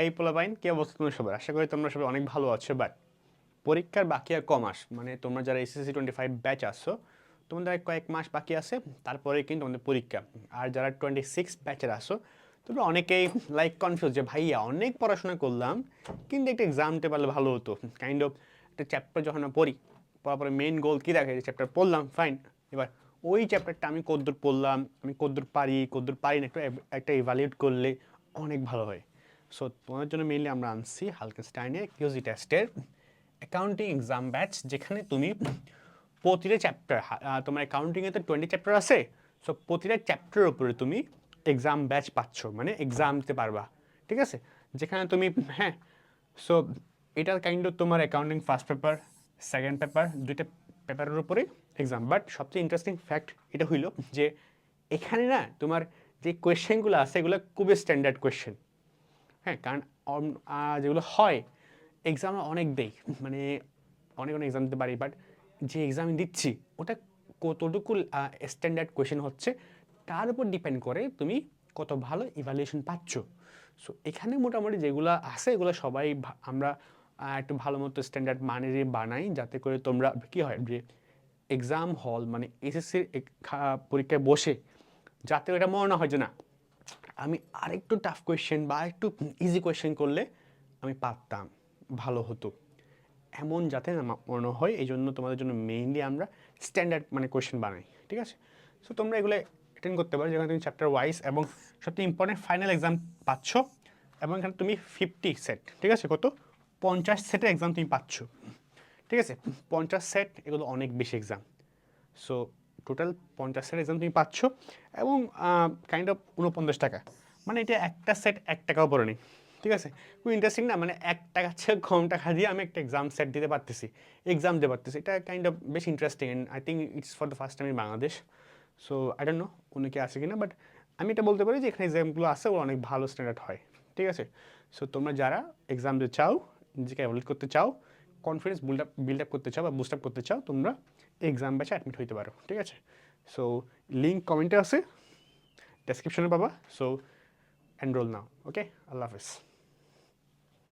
এই পোলাবাইন কি অবস্থা তোমরা সবার? আশা করি তোমরা সবাই অনেক ভালো আছো বাট পরীক্ষার বাকি আর ক মাস? মানে তোমরা যারা এসএসসি টোয়েন্টি ফাইভ ব্যাচ আসছো তোমাদের কয়েক মাস বাকি আছে, তারপরে কিন্তু তোমাদের পরীক্ষা। আর যারা টোয়েন্টি সিক্স ব্যাচের আসো তোমরা অনেকেই লাইক কনফিউজ যে, ভাইয়া, অনেক পড়াশোনা করলাম, কিন্তু একটা এক্সাম দিতে পারলে ভালো হতো। কাইন্ড অফ একটা চ্যাপ্টার যখন পড়ি, পড়ার পরে মেন গোল কী দেখে চ্যাপ্টার পড়লাম ফাইন এবার ওই চ্যাপ্টারটা আমি কদ্দূর পড়লাম, আমি কদ্দূর পারি কদ্দূর পারি না, একটু একটা ইভ্যালুয়েট করলে অনেক ভালো হয়। সো তোমাদের জন্য মেনলি আমরা আনছি হালকেনস্টাইনের কিউজি টেস্টের অ্যাকাউন্টিং এক্সাম ব্যাচ যেখানে তুমি প্রতিটা চ্যাপ্টার তোমার অ্যাকাউন্টিংয়ে তো টোয়েন্টি চ্যাপ্টার আছে। সো প্রতিটা চ্যাপ্টারের উপরে তুমি এক্সাম ব্যাচ পাচ্ছ মানে এক্সাম দিতে পারবা, ঠিক আছে? যেখানে তুমি হ্যাঁ সো এটা কাইন্ড অফ তোমার accounting first paper second paper দুইটা পেপারের উপরে এক্সাম বাট সবচেয়ে ইন্টারেস্টিং ফ্যাক্ট এটা হইল যে, এখানে না তোমার যে কোয়েশ্চেনগুলো আছে, এগুলো খুবই স্ট্যান্ডার্ড কোয়েশ্চেন হ্যাঁ কারণ যেগুলো হয় এক্সাম অনেক দেই মানে অনেক অনেক এক্সাম দিতে পারি বাট যে এক্সাম দিচ্ছি, ওটা কতটুকু স্ট্যান্ডার্ড কোয়েশ্চেন হচ্ছে, তার উপর ডিপেন্ড করে তুমি কত ভালো ইভ্যালুয়েশন পাচ্ছ। সো এখানে মোটামুটি যেগুলো আছে, এগুলো সবাই আমরা একটু ভালো মতো স্ট্যান্ডার্ড মানের বানাই, যাতে করে তোমরা, কী হয়, যে এক্সাম হল মানে এসএসসির পরীক্ষায় বসে, যাতে এটা মনে হয় যে না আমি আরেকটু টাফ কোয়েশ্চেন বা একটু ইজি কোয়েশ্চেন করলে আমি পারতাম, ভালো হতো। এমন যাতে না মনে হয় এই জন্য তোমাদের জন্য মেইনলি আমরা স্ট্যান্ডার্ড মানে কোয়েশ্চেন বানাই, ঠিক আছে? সো তোমরা এগুলো অ্যাটেন্ড করতে পারো, যেখানে তুমি চ্যাপ্টার ওয়াইজ এবং সবচেয়ে ইম্পর্টেন্ট ফাইনাল এক্সাম পাচ্ছ এবং এখানে তুমি ফিফটি সেট ঠিক আছে? কত? পঞ্চাশ সেটের এক্সাম তুমি পাচ্ছ, ঠিক আছে? পঞ্চাশ সেট এগুলো অনেক বেশি এক্সাম সো টোটাল পঞ্চাশ সেট এক্সাম তুমি পাচ্ছ এবং কাইন্ড অফ উনপঞ্চাশ টাকা। মানে এটা একটা সেট এক টাকাও পড়ে নেই ঠিক আছে? খুব ইন্টারেস্টিং না? মানে এক টাকা চেয়ে কম টাকা দিয়ে আমি একটা এক্সাম সেট দিতে পারতেছি। এক্সাম দিতে পারতেছি এটা কাইন্ড অফ বেশ interesting and I think it's for the first time in Bangladesh so I don't know অন্য কি আছে কিনা বাট আমি এটা বলতে পারি যে এখানে এক্সামগুলো আছে ওগুলো অনেক ভালো স্ট্যান্ডার্ড হয়। ঠিক আছে? সো তোমরা যারা এক্সাম দিতে চাও, নিজেকে অ্যাভয়েড করতে চাও confidence build up build up করতে চাও বা বুস্ট আপ করতে চাও, তোমরা এক্সাম ব্যাচে অ্যাডমিট হইতে পারো, ঠিক আছে? সো লিঙ্ক কমেন্টে আছে ডেসক্রিপশনে পাবা সো এনরোল নাও ওকে আল্লাহ হাফিজ।